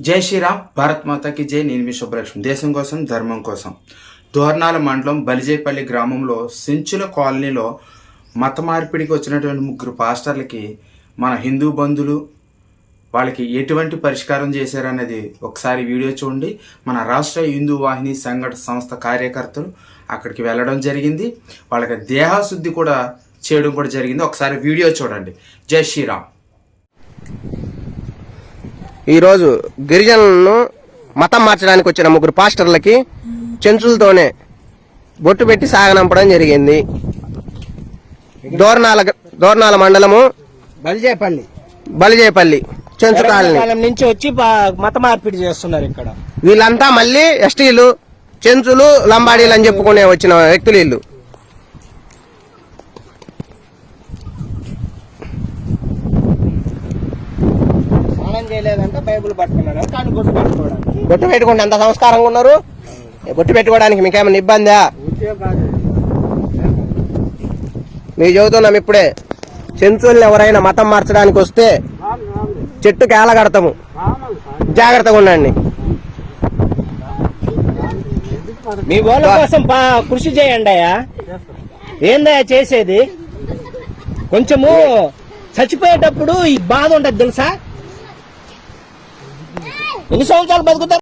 జై శ్రీరామ్ భారత్ మాతాకి జై. నేను మీ సుబ్బలక్ష్మి. దేశం కోసం ధర్మం కోసం. దోర్నాల మండలం బలిజేపల్లి గ్రామంలో సెంచుల కాలనీలో మత మార్పిడికి వచ్చినటువంటి ముగ్గురు పాస్టర్లకి మన హిందూ బంధువులు వాళ్ళకి ఎటువంటి పరిష్కారం చేశారనేది ఒకసారి వీడియో చూడండి. మన రాష్ట్ర హిందూ వాహిని సంఘట సంస్థ కార్యకర్తలు అక్కడికి వెళ్ళడం జరిగింది. వాళ్ళకి దేహశుద్ధి కూడా చేయడం కూడా జరిగింది. ఒకసారి వీడియో చూడండి. జై శ్రీరామ్. ఈరోజు గిరిజనులను మతం మార్చడానికి వచ్చిన ముగ్గురు పాస్టర్లకి చెంచులతోనే బొట్టు పెట్టి సాగనంపడం జరిగింది. దోర్నాల దోర్నాల మండలము బలిజేపల్లి. బలిజేపల్లి చెంచు కాలనీ. నుంచి వచ్చి మత మార్పిడి చేస్తున్నారు ఇక్కడ. వీళ్ళంతా మళ్ళీ ఎస్టీలు చెంచులు లంబాడీలు అని చెప్పుకునే వచ్చిన వ్యక్తులు వీళ్ళు. చేయలేదంటే బైబుల్ పట్టుకున్నాడు. కానీ గుడ్డు పట్టుకోవడానికి. బొట్టు పెట్టుకుంటే ఎంత సంస్కారంగా ఉన్నారు? ఏ బొట్టు పెట్టుకోవడానికి మీకేమైనా ఇబ్బందా? మీకు చెబుతున్నాం ఇప్పుడే. చెంచుల్ని ఎవరైనా మతం మార్చడానికి వస్తే చెట్టుకి ఏలగడతాము జాగ్రత్తగా ఉండండి. మీ వాళ్ళ కోసం పా- కృషి చేయండి అయ్యా. ఏందయ్యా చేసేది? కొంచెము చచ్చిపోయేటప్పుడు ఈ బాధ ఉంటది తెలుసా? Ini soal baru kita